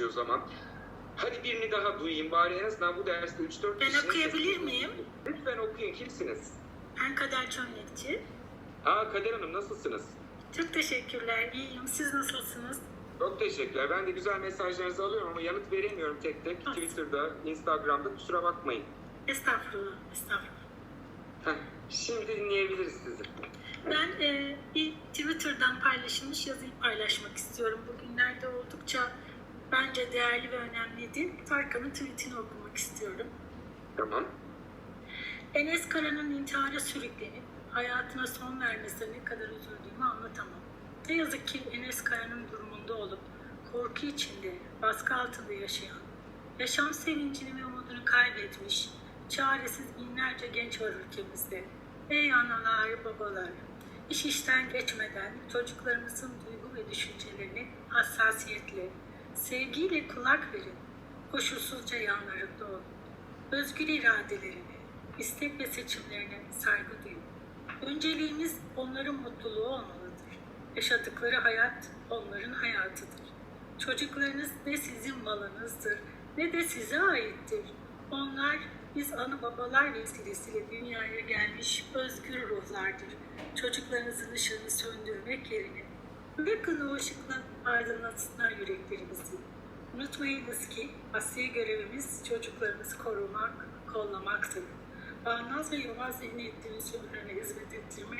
o zaman. Hadi birini daha duyayım bari en azından bu derste 3-4 Ben kişinin okuyabilir sesini miyim? duyayım. Lütfen okuyun. Kimsiniz? Ben Kader Çömlekçi. Aa Kader Hanım nasılsınız? Çok teşekkürler. İyiyim. Siz nasılsınız? Çok teşekkürler. Ben de güzel mesajlarınızı alıyorum ama yanıt veremiyorum tek tek. Ah. Twitter'da, Instagram'da kusura bakmayın. Estağfurullah. Estağfurullah. Heh, şimdi dinleyebiliriz sizi. Ben e, bir Twitter'dan paylaşılmış yazıyı paylaşmak istiyorum. Bugünlerde oldukça bence değerli ve önemliydi. Tarkan'ın tweetini okumak istiyorum. Tamam. Enes Kara'nın intihara sürüklenip hayatına son vermesine ne kadar üzüldüğümü anlatamam. Ne yazık ki Enes Kara'nın durumunda olup korku içinde, baskı altında yaşayan, yaşam sevincini ve umudunu kaybetmiş, çaresiz binlerce genç var ülkemizde. Ey analar, babalar, iş işten geçmeden çocuklarımızın duygu ve düşüncelerini hassasiyetle, sevgiyle kulak verin. Koşulsuzca yanlarında olun. Özgür iradelerine, istek ve seçimlerine saygı duyun. Önceliğimiz onların mutluluğu olmalıdır. Yaşadıkları hayat onların hayatıdır. Çocuklarınız ne sizin malınızdır ne de size aittir. Onlar biz ana babalar vesilesiyle dünyaya gelmiş özgür ruhlardır. Çocuklarınızın ışığını söndürmek yerine bırakın o ışıkla aydınlatsınlar. Unutmayınız ki asli görevimiz çocuklarımızı korumak, kollamaktır. Bağnaz ve yobaz zihniyetlerin sürülerine hizmet ettirmek